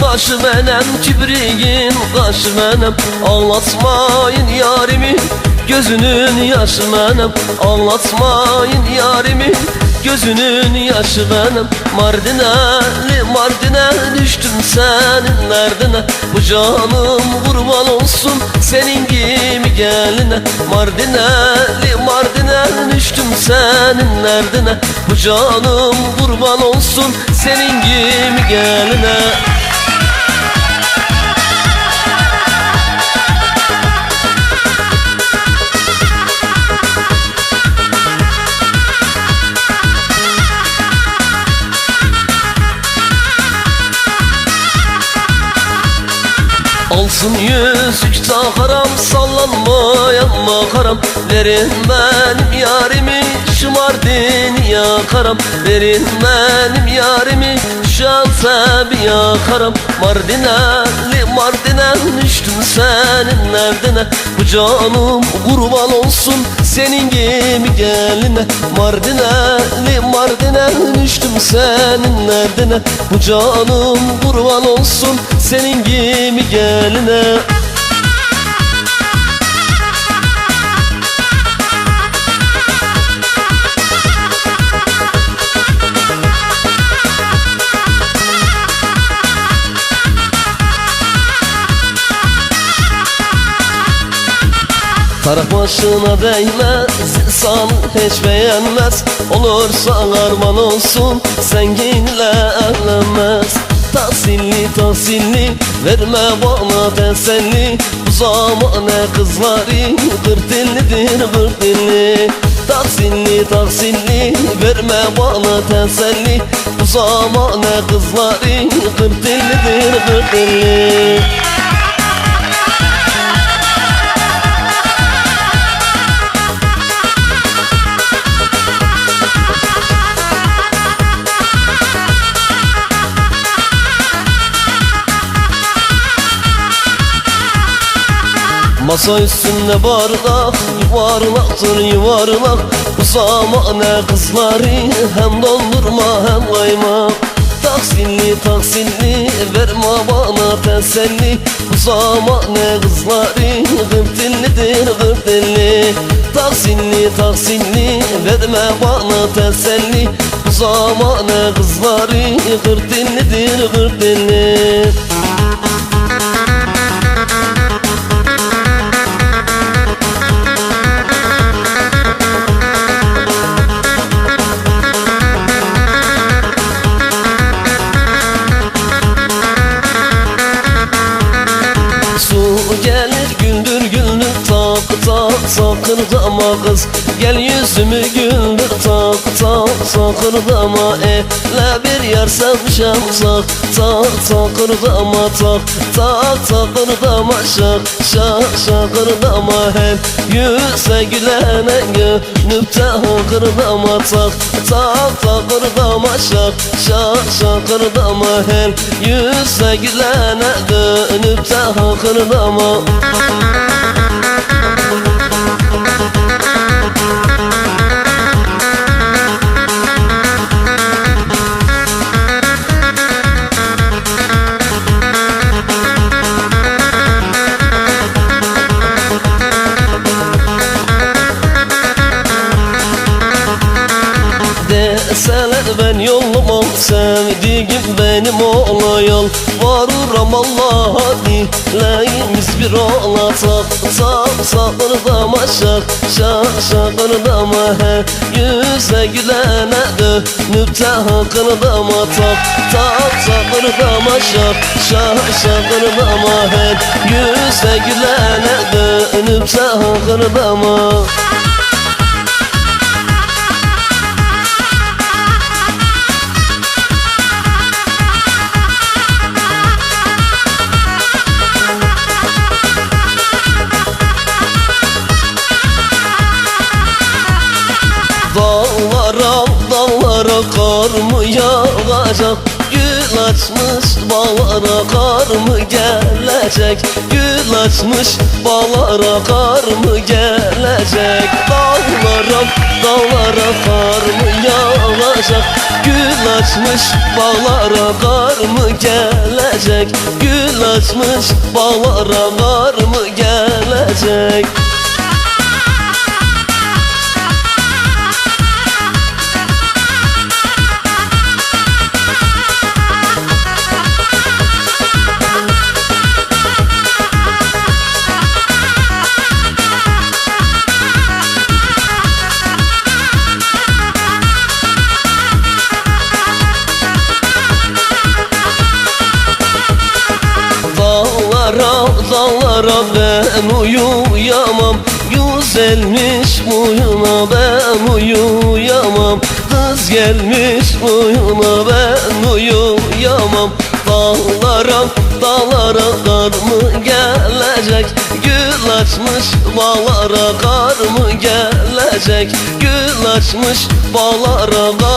Kaşı benem kibriğin kaşı benem Anlatmayın yarimi Gözünün yaşı benim Anlatmayın yarimi Gözünün yaşı benim. Mardineli Mardin'e düştüm senin derdine Bu canım kurban olsun senin gibi geline. Mardineli Mardin'e düştüm senin derdine Bu canım kurban olsun senin gibi geline Olsun yüzük takarım sallanmayan makaram Verin benim yarimi şımardin yakarım Verin benim yarimi şansa bir yakarım Mardineli Mardin'e düştüm senin derdine. Bu canım kurban olsun senin gibi geline. Mardineli Mardin'e düştüm senin derdine. Bu canım kurban olsun senin gibi geline başına değmez insan hiç beğenmez. Olursa arman olsun senginle evlenmez. Tahsilli tahsilli verme bana teselli. Bu zamane kızları kırk dillidir kırk dilli. Tahsilli tahsilli verme bana teselli. Bu zamane kızları kırk dillidir kırk dilli Masa üstünde bardak yuvarlaktır yuvarlak. Bu zamane kızları hem dondurma hem kaymak. Taksilli taksilli verme bana teselli. Bu zamane kızları gırk dilli Taksilli taksilli verme bana teselli. Bu zamane kızları gırk dillidir sakırdama kız Gel yüzümü güldür. Tak tak sakırdama Ele bir yer sevşem sak tak sakırdama tak tak sakırdama şak şak şakırdama Hem yüze gülene gönüp de hakırdama tak tak sakırdama şak şak şakırdama Hem yüze gülene dönüp de hakırdama Varıram Allah'a dileyimiz bir olasak Sak sakırdama şak şak şakırdama he Yüze gülene dönüp de hakırdama tak Tak sakırdama şak şak şakırdama he Yüze gülene dönüp de hakırdama Dağlara dağlara kar mı yağacak? Gül açmış bağlara kar mı gelecek? Gül açmış bağlara kar mı gelecek? Dağlara dağlara kar mı yağacak? Gül açmış bağlara kar mı gelecek? Gül açmış bağlara kar mı gelecek Dağlara ben uyuyamam. Güzelmiş uyuna ben uyuyamam. Kız gelmiş uyuna ben uyuyamam. Dağlara dağlara kar mı gelecek? Gül açmış bağlara kar mı gelecek? Gül açmış bağlara kar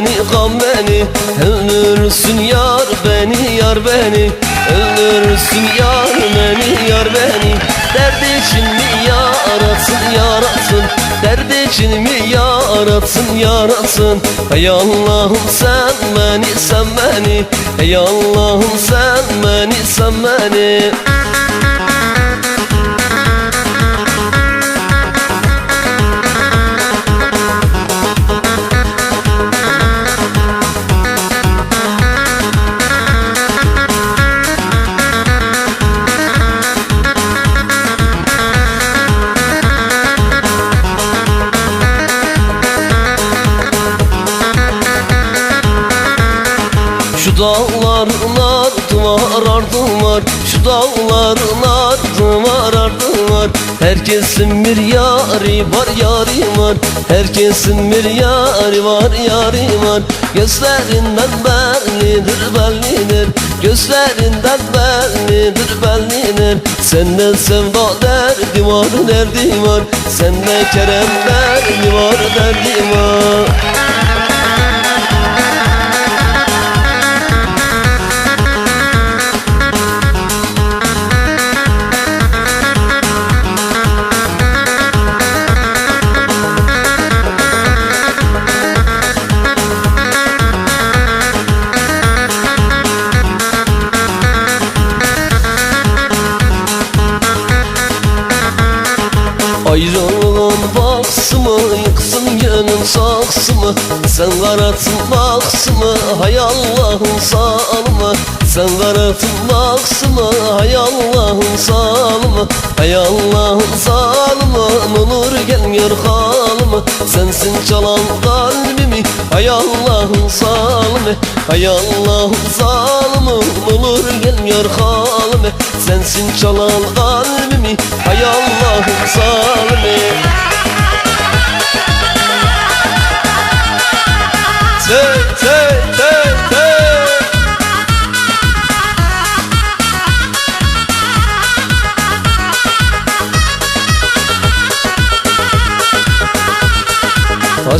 beni kan beni. Öldürsün yar beni yar beni. Öldürsün yar beni yar beni. Dert için mi yaratsın yaratsın? Dert için mi yaratsın yaratsın? Ey Allah'ım sen beni sen beni. Ey Allah'ım sen beni sen beni Şu dağların ardı var ardı var Şu dağların ardı var ardı var Herkesin bir yari var yari var. Herkesin bir yari var yari var. Gözlerinden bellidir bellidir. Gözlerinden bellidir bellidir. Sende sevda derdi var derdi var. Sende kerem derdi var derdi var Ayrılığın baksımı Yıksın gönül saksımı. Sen karatın baksımı Hay Allah'ın salımı Sen karatın baksımı Hay Allah'ın salımı Hay Allah'ın salımı Olur gelmiyor halımı Sensin çalan kalbimi Hay Allah'ın salımı Hay Allah'ın halımı Sensin çalan kalbimi Hay Allah'ın salimi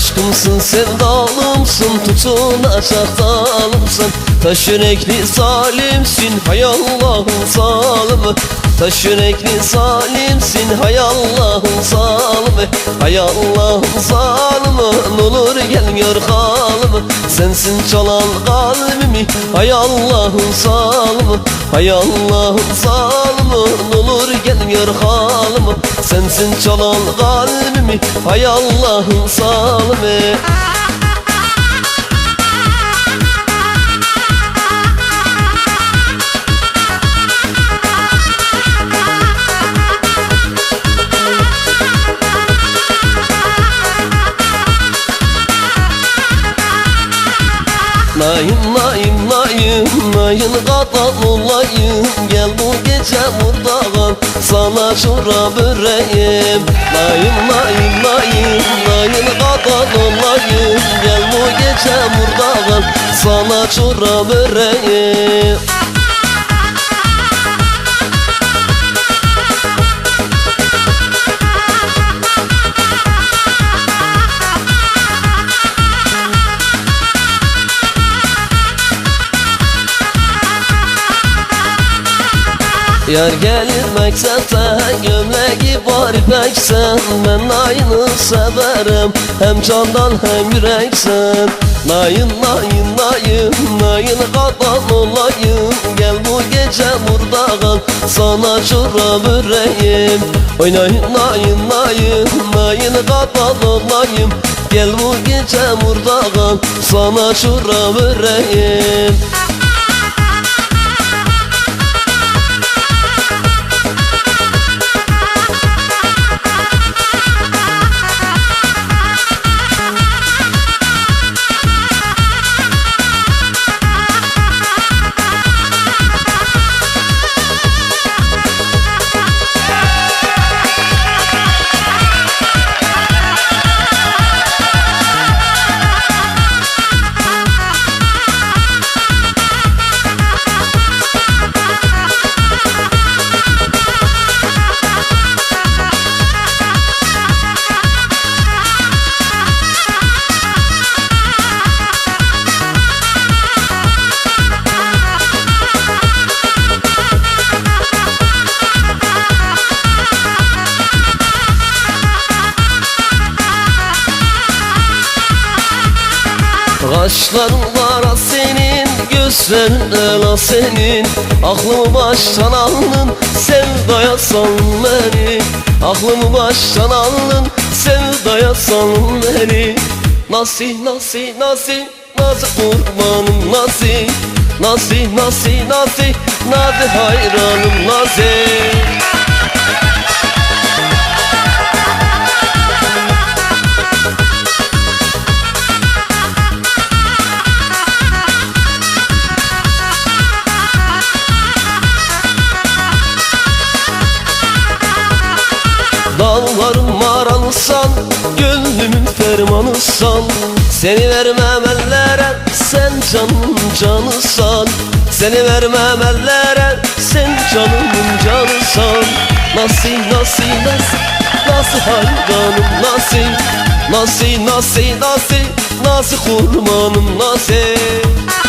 Aşkımsın sevdalımsın tutunacak dalımsın Taş yürekli zalimsin hay Allah'ın zalimi Taş yürekli zalimsin hay Allah'ın zalimi Hay Allah'ın zalimi olur gelmiyor halimi. Sensin çalan kalbimi hay Allah'ın zalimi Hay Allah'ın zalimi olur gelmiyor halimi. Sensin çalan kalbimi hay Allah'ın zalimi Olayın kadar olayım Gel bu gece mutlaka Sana şura böreğim Layım layım layım. Layın kadar olayım Gel bu gece mutlaka Sana şura böreğim. Yar gelir meksete gömleği var ipeksen Ben aynı severim hem candan hem yüreksen. Nayın nayın nayın nayın kadar olayım. Gel bu gece burada kal sana çora böreğim Oynayın nayın nayın nayın kadar olayım. Gel bu gece burada kal sana çora böreğim Kaşların var senin, gözlerin ela senin. Aklımı baştan aldın, sevdaya salın beni Aklımı baştan aldın, sevdaya salın beni Nasıl, nasıl, nasıl, nasıl kurbanım nasıl Nasıl, nasıl, nasıl, nasıl hayranım nasıl Dağlarım maransan Gönlümün fermanısan Seni vermem ellere Sen canım canısan Seni vermem ellere Sen canımın canısan Nasıl nasıl nasıl Nasıl hayranım nasıl? Nasıl nasıl nasıl Nasıl kurbanım nasıl